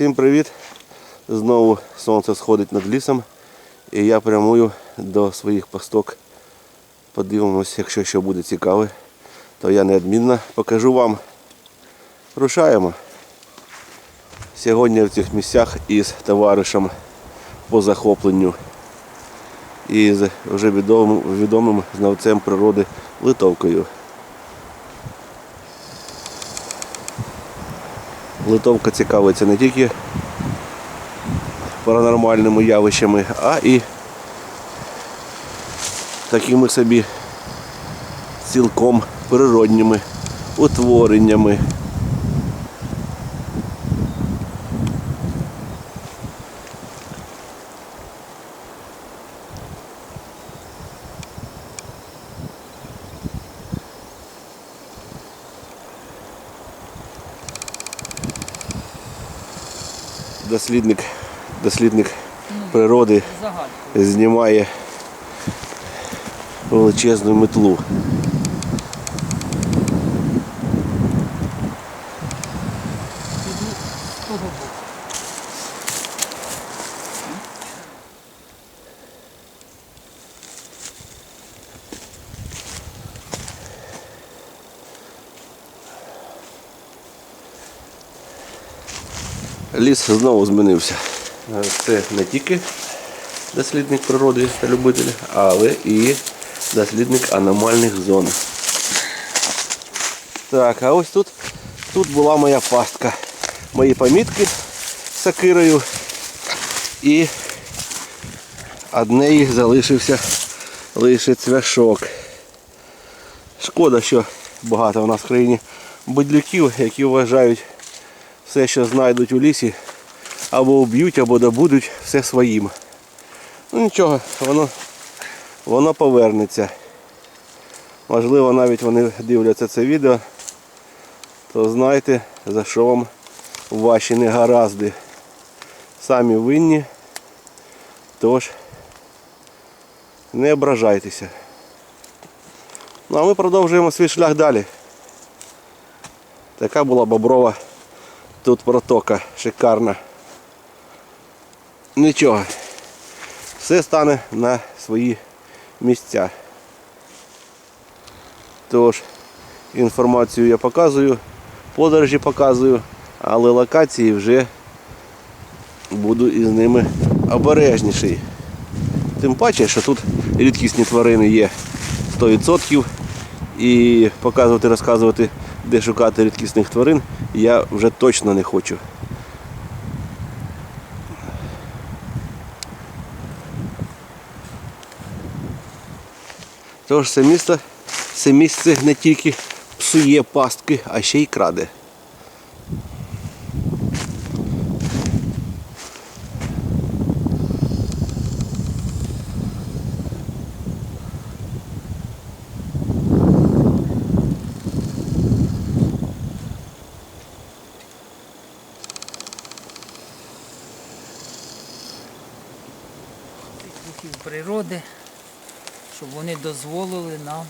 Всім привіт! Знову сонце сходить над лісом і я прямую до своїх пасток. Подивимось, якщо що буде цікаве, то я неодмінно покажу вам. Рушаємо. Сьогодні в цих місцях із товаришем по захопленню і з вже відомим, відомим знавцем природи Литовкою. Литовка цікавиться не тільки паранормальними явищами, а і такими собі цілком природніми утвореннями. Дослідник, дослідник природи знімає величезну метлу. Ліс знову змінився. Е, Це не тільки дослідник природи та любитель, але і дослідник аномальних зон. Так, а ось тут, тут була моя пастка. Мої помітки з сакирою. І одне їх залишився лише цвяшок. Шкода, що багато у нас в країні бодлюків, які вважають все, що знайдуть у лісі, або вб'ють, або добудуть все своїм. Ну нічого, воно, воно повернеться. Можливо, навіть вони дивляться це відео, то знайте, за що вам ваші негаразди. Самі винні. Тож не ображайтеся. Ну а ми продовжуємо свій шлях далі. Така була боброва Тут протока шикарна. Нічого. Все стане на свої місця. Тож, інформацію я показую, подорожі показую, але локації вже буду із ними обережніший. Тим паче, що тут рідкісні тварини є 100% і показувати, розказувати, де шукати рідкісних тварин, я вже точно не хочу. Тож це місто, це місце не тільки псує пастки, а ще й краде. Цих духів природи, щоб вони дозволили нам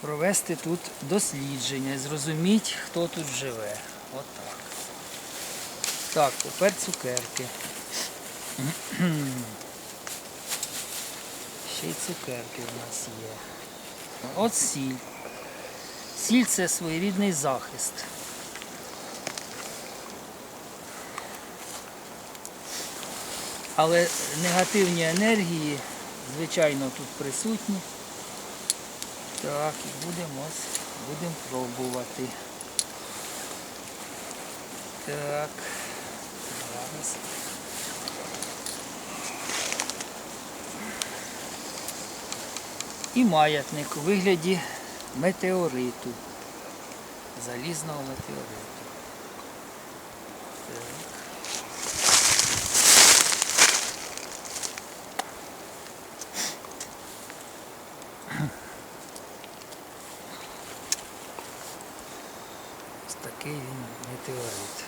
провести тут дослідження і зрозуміти, хто тут живе. Отак. Так, тепер цукерки. Ще й цукерки в нас є. От сіль. Сіль це своєрідний захист. Але негативні енергії, звичайно, тут присутні. Так, і будемо, будемо пробувати. Так. Зараз. І маятник у вигляді метеориту. Залізного метеориту. Так. Ось такий він метеорит.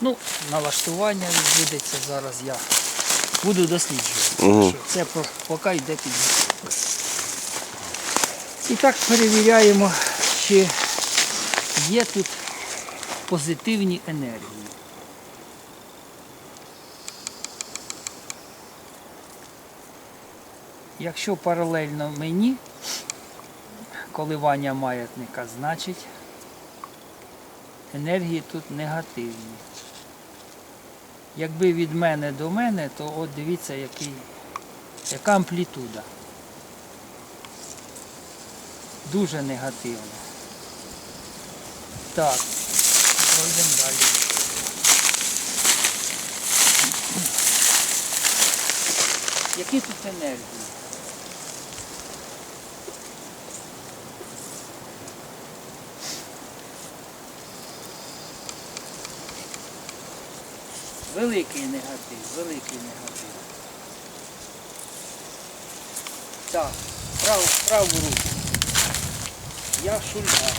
Ну, налаштування відбудеться зараз я буду досліджувати. Що Це поки йде підготовка. І так перевіряємо, чи є тут позитивні енергії. Якщо паралельно мені коливання маятника, значить енергії тут негативні. Якби від мене до мене, то от дивіться, який, яка амплітуда. Дуже негативна. Так, пройдемо далі. Які тут енергії? Великий негатив, великий негатив. Так, праву, праву руку. Я шульга.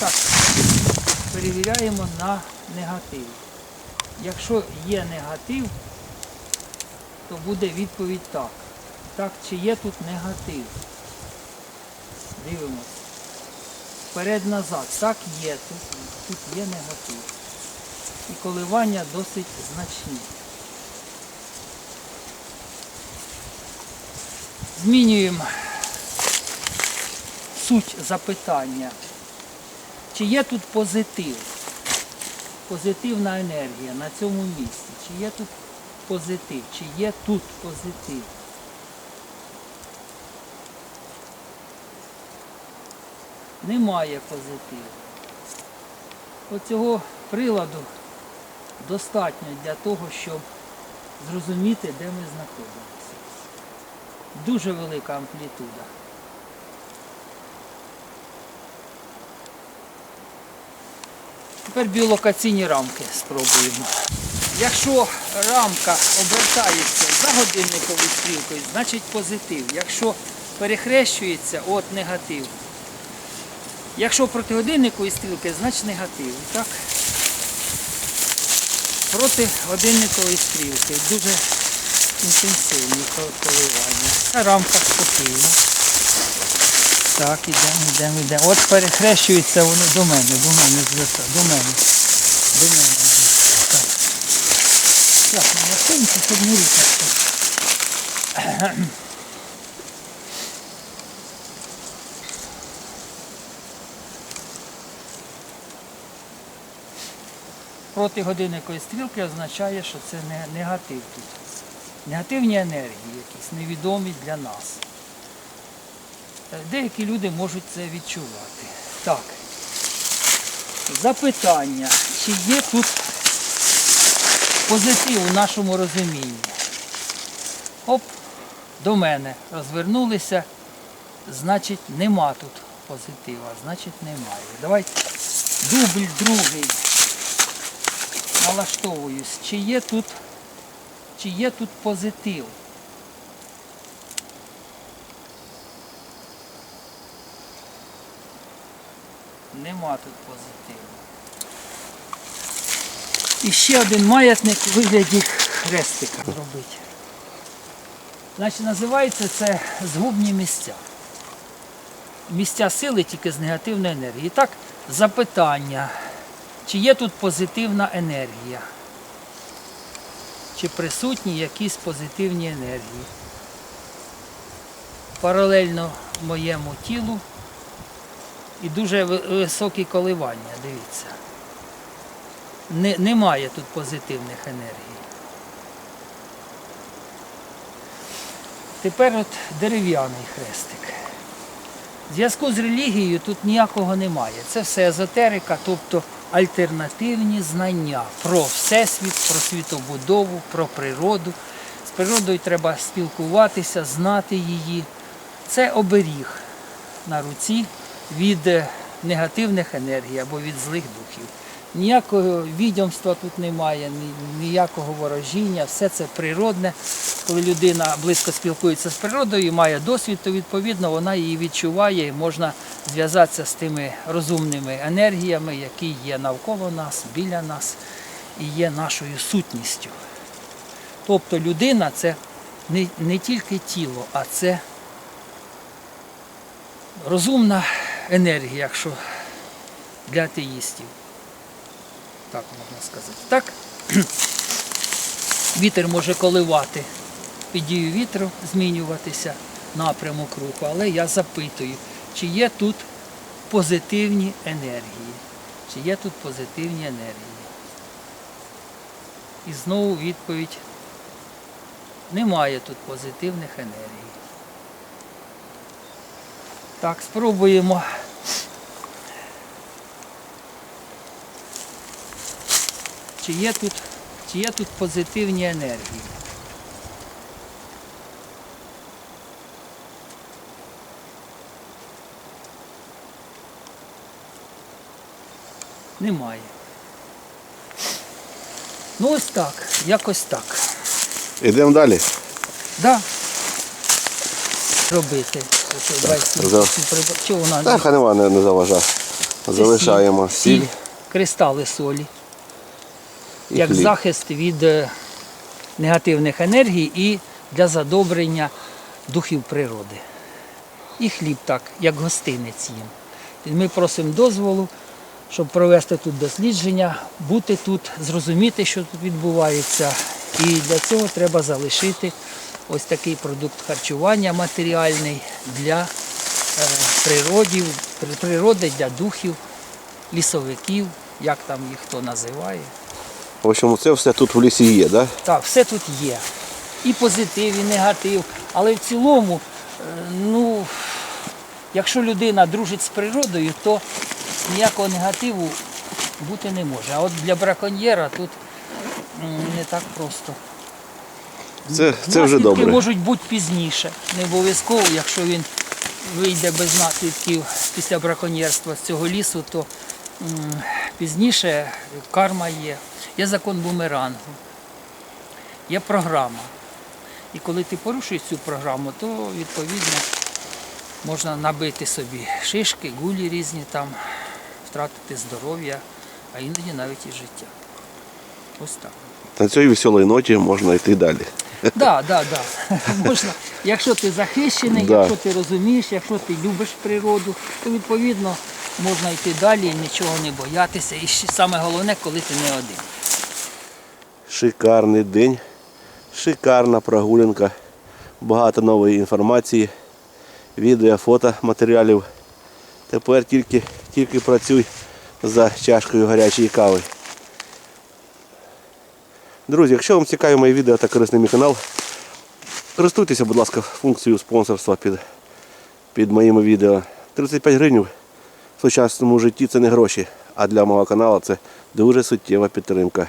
Так, перевіряємо на негатив. Якщо є негатив, то буде відповідь так. Так, чи є тут негатив? Дивимось. Вперед-назад. Так є, тут, тут є негатив. І коливання досить значні. Змінюємо суть запитання. Чи є тут позитив? Позитивна енергія на цьому місці. Чи є тут позитив? Чи є тут позитив? Немає позитиву. Оцього приладу достатньо для того, щоб зрозуміти, де ми знаходимося. Дуже велика амплітуда. Тепер біолокаційні рамки спробуємо. Якщо рамка обертається за годинниковою стрілкою, значить позитив. Якщо перехрещується, от негатив. Якщо проти годинникової стрілки, значить негатив. Так? Проти годинникової стрілки. Дуже інтенсивні коливання. Рамка спокійна. Так, ідемо, йдемо, йдемо. От перехрещується воно до мене, до мене до мене. До мене. Так. Так, на щоб не рухатися. Проти годинникової стрілки означає, що це не негатив тут. Негативні енергії якісь, невідомі для нас. Е, Деякі люди можуть це відчувати. Так. Запитання, чи є тут позитив у нашому розумінні? Оп, до мене розвернулися, значить нема тут позитива, значить немає. Давайте дубль другий. Налаштовуюсь, чи є тут, чи є тут позитив. Нема тут позитиву. І ще один маятник у вигляді хрестика зробити. Значить, називається це згубні місця. Місця сили тільки з негативної енергії. І так, запитання, чи є тут позитивна енергія? Чи присутні якісь позитивні енергії? Паралельно моєму тілу і дуже ви- високі коливання, дивіться. Не, немає тут позитивних енергій. Тепер от дерев'яний хрестик. Зв'язку з релігією тут ніякого немає. Це все езотерика, тобто альтернативні знання про всесвіт, про світобудову, про природу. З природою треба спілкуватися, знати її. Це оберіг на руці від е, негативних енергій або від злих духів. Ніякого відьомства тут немає, ніякого ворожіння, все це природне. Коли людина близько спілкується з природою, має досвід, то відповідно вона її відчуває і можна зв'язатися з тими розумними енергіями, які є навколо нас, біля нас і є нашою сутністю. Тобто людина це не, не тільки тіло, а це розумна енергія, якщо для атеїстів. Так можна сказати. Так, вітер може коливати під дією вітру, змінюватися напрямок руху, але я запитую, чи є тут позитивні енергії? Чи є тут позитивні енергії? І знову відповідь. Немає тут позитивних енергій. Так, спробуємо. Чи є тут, чи є тут позитивні енергії? Немає. Ну ось так, якось так. Йдемо далі. Да. Робити. За- Чого вона Так, хай нема, не, не заважа. Залишаємо сіль, кристали солі. І як хліб. захист від е, негативних енергій і для задобрення духів природи. І хліб так, як гостинець їм. І Ми просимо дозволу, щоб провести тут дослідження, бути тут, зрозуміти, що тут відбувається. І для цього треба залишити ось такий продукт харчування матеріальний для е, природів, природи, для духів, лісовиків, як там їх хто називає. В общем, це все тут в лісі є, да? Так, все тут є. І позитив, і негатив. Але в цілому, е, ну, якщо людина дружить з природою, то ніякого негативу бути не може. А от для браконьєра тут не так просто. Це, це вже Наслідки можуть бути пізніше. Не обов'язково, якщо він вийде без наслідків після браконьєрства з цього лісу, то м, пізніше карма є. Є закон бумерангу, є програма. І коли ти порушуєш цю програму, то відповідно можна набити собі шишки, гулі різні там, втратити здоров'я, а іноді навіть і життя. Ось так. На цій веселій ноті можна йти далі. Да, да, да. Можна, якщо ти захищений, Да. якщо ти розумієш, якщо ти любиш природу, то відповідно можна йти далі, нічого не боятися. І саме головне, коли ти не один. Шикарний день, шикарна прогулянка, багато нової інформації, відео, фото, матеріалів. Тепер тільки, тільки працюй за чашкою гарячої кави. Друзі, якщо вам цікаві мої відео та корисний мій канал, користуйтеся, будь ласка, функцією спонсорства під, під моїми відео. 35 гривень в сучасному житті це не гроші, а для мого каналу це дуже суттєва підтримка.